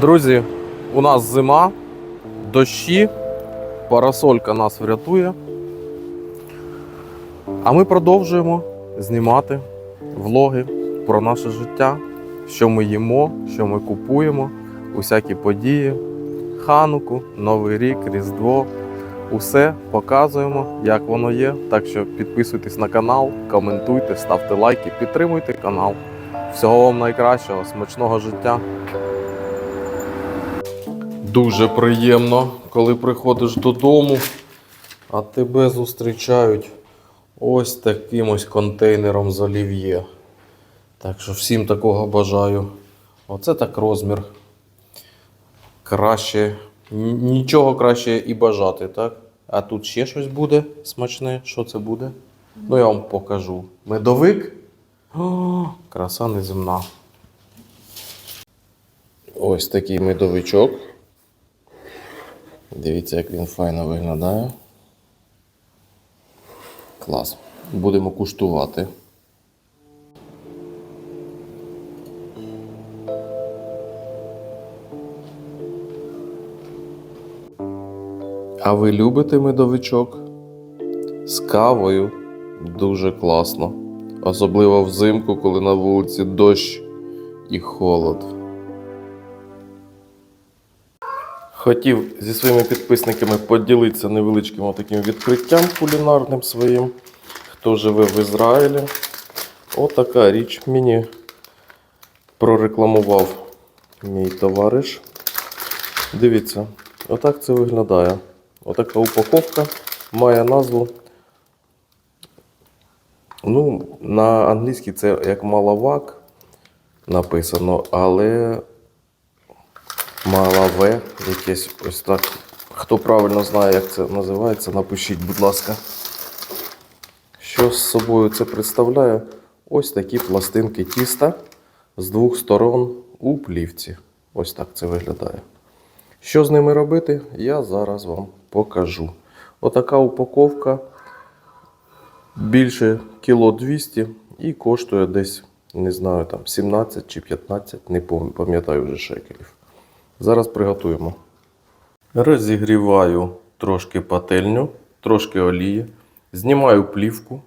Друзі, у нас зима, дощі, парасолька нас врятує. А ми продовжуємо знімати влоги про наше життя, що ми їмо, що ми купуємо, усякі події, хануку, Новий рік, Різдво. Усе показуємо, як воно є. Так що підписуйтесь на канал, коментуйте, ставте лайки, підтримуйте канал. Всього вам найкращого, смачного життя. Дуже приємно, коли приходиш додому, а тебе зустрічають ось таким ось контейнером з олів'є. Так що всім такого бажаю. Оце так розмір. Краще, нічого краще і бажати, так? А тут ще щось буде смачне. Що це буде? Ну, я вам покажу. Медовик. О, краса неземна. Ось такий медовичок. Дивіться, як він файно виглядає. Клас. Будемо куштувати. А ви любите медовичок? З кавою дуже класно. Особливо взимку, коли на вулиці дощ і холод. Хотів зі своїми підписниками поділитися невеличким таким відкриттям кулінарним своїм. Хто живе в Ізраїлі. Отака річ мені прорекламував мій товариш. Дивіться, отак це виглядає. Отака упаковка має назву. Ну, на англійській це як малавак написано, але малаве якесь ось так. Хто правильно знає, як це називається, напишіть, будь ласка. Що з собою це представляє? Ось такі пластинки тіста з двох сторон у плівці. Ось так це виглядає. Що з ними робити, я зараз вам покажу. Отака упаковка більше кіло 200 і коштує десь, не знаю, там 17 чи 15, не пам'ятаю вже шекелів. Зараз приготуємо. Розігріваю трошки пательню, трошки олії, знімаю плівку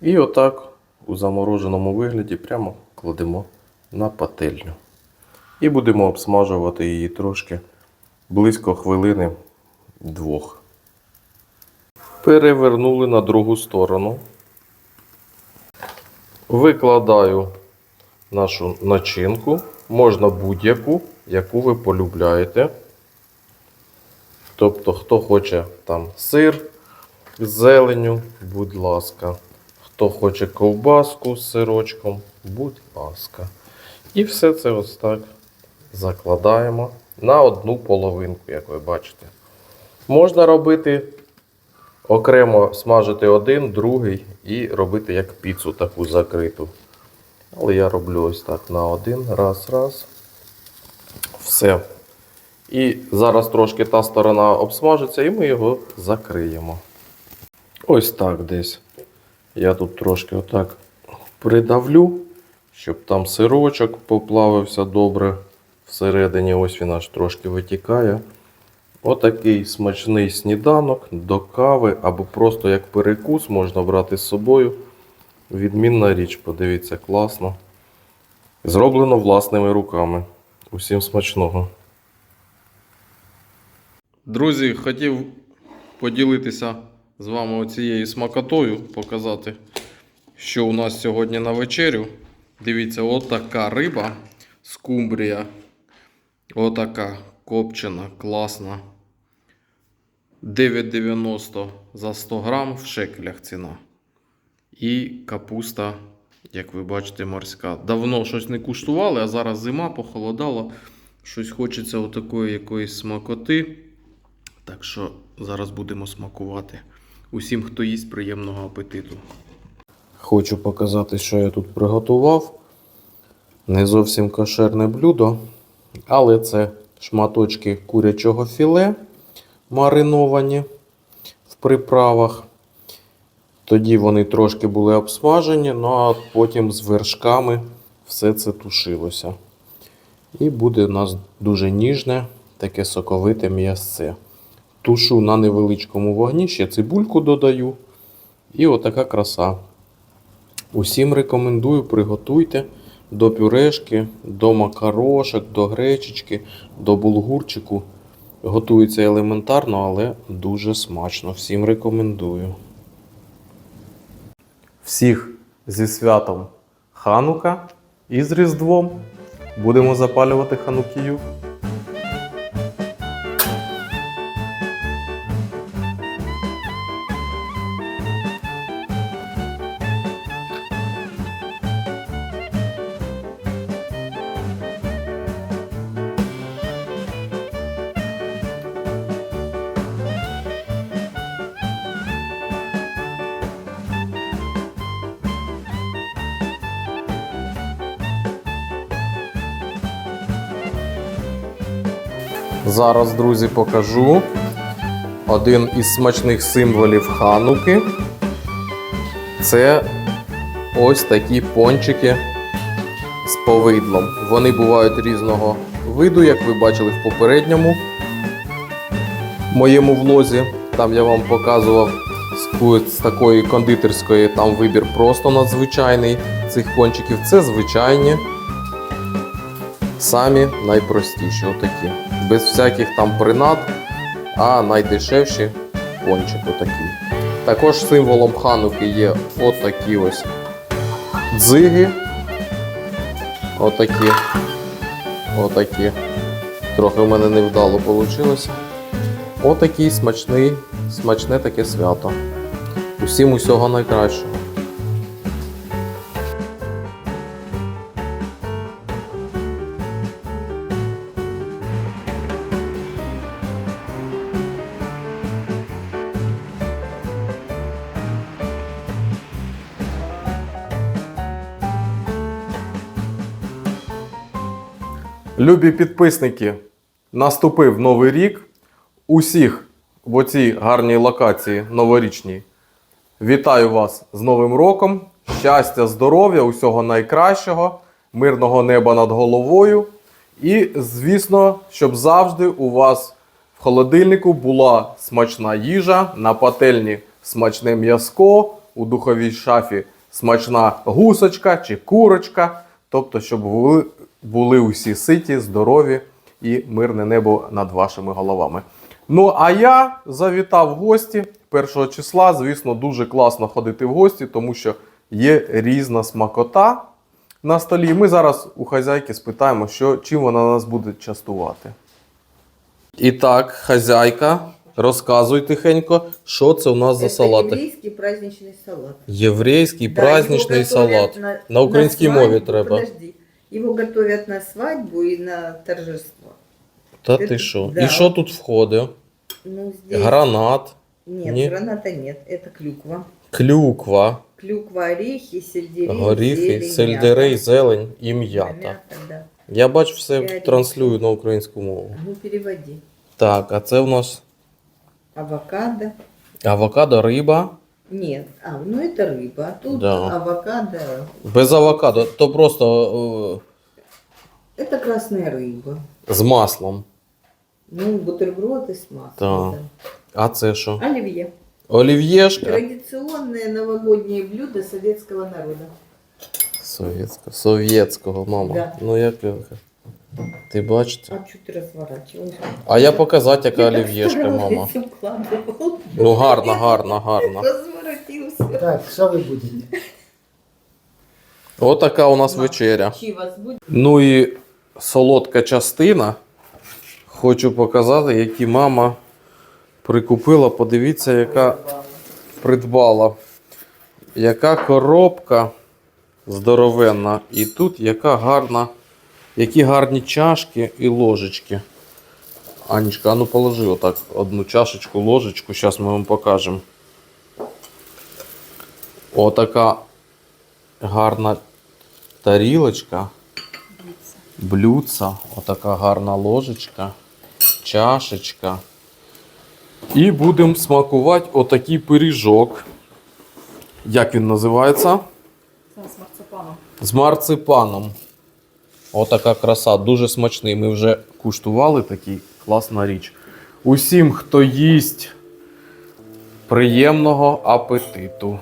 і отак у замороженому вигляді прямо кладемо на пательню. І будемо обсмажувати її трошки близько хвилини двох. Перевернули на другу сторону. Викладаю нашу начинку. Можна будь-яку, яку ви полюбляєте. Тобто, хто хоче там сир з зеленю, будь ласка. Хто хоче ковбаску з сирочком, будь ласка. І все це ось так закладаємо на одну половинку, як ви бачите. Можна робити окремо смажити один, другий і робити як піцу таку закриту. Але я роблю ось так на один, раз, раз. Все. І зараз трошки та сторона обсмажиться, і ми його закриємо. Ось так десь. Я тут трошки отак придавлю, щоб там сирочок поплавився добре всередині. Ось він аж трошки витікає. Отакий смачний сніданок до кави або просто як перекус можна брати з собою. Відмінна річ, подивіться, класно. Зроблено власними руками. Усім смачного. Друзі, хотів поділитися з вами оцією смакотою, показати, що у нас сьогодні на вечерю. Дивіться, отака риба, скумбрія. Отака копчена, класна. 9,90 за 100 грам в шекелях ціна. І капуста, як ви бачите, морська. Давно щось не куштували, а зараз зима похолодало. Щось хочеться отакої якоїсь смакоти. Так що зараз будемо смакувати. Усім, хто їсть, приємного апетиту. Хочу показати, що я тут приготував. Не зовсім кошерне блюдо, але це шматочки курячого філе мариновані в приправах. Тоді вони трошки були обсмажені, ну а потім з вершками все це тушилося. І буде у нас дуже ніжне, таке соковите м'ясце. Тушу на невеличкому вогні, ще цибульку додаю. І отака краса. Усім рекомендую, приготуйте до пюрешки, до макарошок, до гречечки, до булгурчику. Готується елементарно, але дуже смачно. Всім рекомендую. Всіх зі святом Ханука і з Різдвом. Будемо запалювати ханукію. Зараз, друзі, покажу один із смачних символів Хануки. Це ось такі пончики з повидлом. Вони бувають різного виду, як ви бачили в попередньому моєму влозі. Там я вам показував з такої кондитерської, там вибір просто надзвичайний цих пончиків. Це звичайні самі найпростіші, отакі. Без всяких там принад, а найдешевші пончик отакі. Також символом хануки є отакі ось дзиги. Отакі. Отакі. Трохи в мене невдало вийшло. Отакий смачний, смачне таке свято. Усім усього найкращого. Любі підписники, наступив новий рік. Усіх в оцій гарній локації новорічній. Вітаю вас з Новим роком. Щастя, здоров'я, усього найкращого, мирного неба над головою. І, звісно, щоб завжди у вас в холодильнику була смачна їжа, на пательні смачне м'язко, у духовій шафі смачна гусочка чи курочка. Тобто, щоб були, були усі ситі, здорові і мирне небо над вашими головами. Ну, а я завітав в гості першого числа. Звісно, дуже класно ходити в гості, тому що є різна смакота на столі. Ми зараз у хазяйки спитаємо, що, чим вона нас буде частувати. І так, хазяйка, розказуй тихенько, що це у нас за Это салати. еврейский праздничный салат. Єврейський Да, праздничний салат. На українській свадьбу, мові треба. Подожди. Его готовят на свадьбу и на торжество. Та Це- ти що? да. І що тут входить? Ну, здесь... Гранат, Нет, Не- граната нет. Это клюква. клюква, Клюква, орехи, сельдерей, горіхи, зелень, сельдерей, мята. зелень і м'ята. мята, да. Я бачу, все транслюю на українську мову. Ну, переводи. Так, а це у нас Авокадо. авокадо, риба. Нет, а, ну это рыба. А тут Да. авокадо. Без авокадо, то просто Это красная рыба. е, з маслом. Ну, бутерброды с маслом. Да. да. А це що? Оливье. Олів'єшка. Традиционное новогоднее блюдо советского народа. Совєтського. Совєтського, мама. Да. Ну як Ленка? Ти бачите? А что ты разворачиваешь? А я показати, яка Я так олів'єшка, старалась мама. укладывал. Ну гарно, гарно, гарно. Разворотился. Так, що ви будете? Отака у нас вечеря. Ну і солодка частина. Хочу показати, які мама прикупила. Подивіться, яка придбала. Яка коробка здоровенна. І тут яка гарна, які гарні чашки і ложечки. Анечка, а ну положи отак одну чашечку, ложечку. Зараз ми вам покажемо. Отака гарна тарілочка. Блюдца, отака гарна ложечка, чашечка. І будемо смакувати отакий пиріжок. Як він називається? З марципаном. З марципаном. Отака краса, дуже смачний. Ми вже куштували такий класна річ. Усім, хто їсть, приємного апетиту.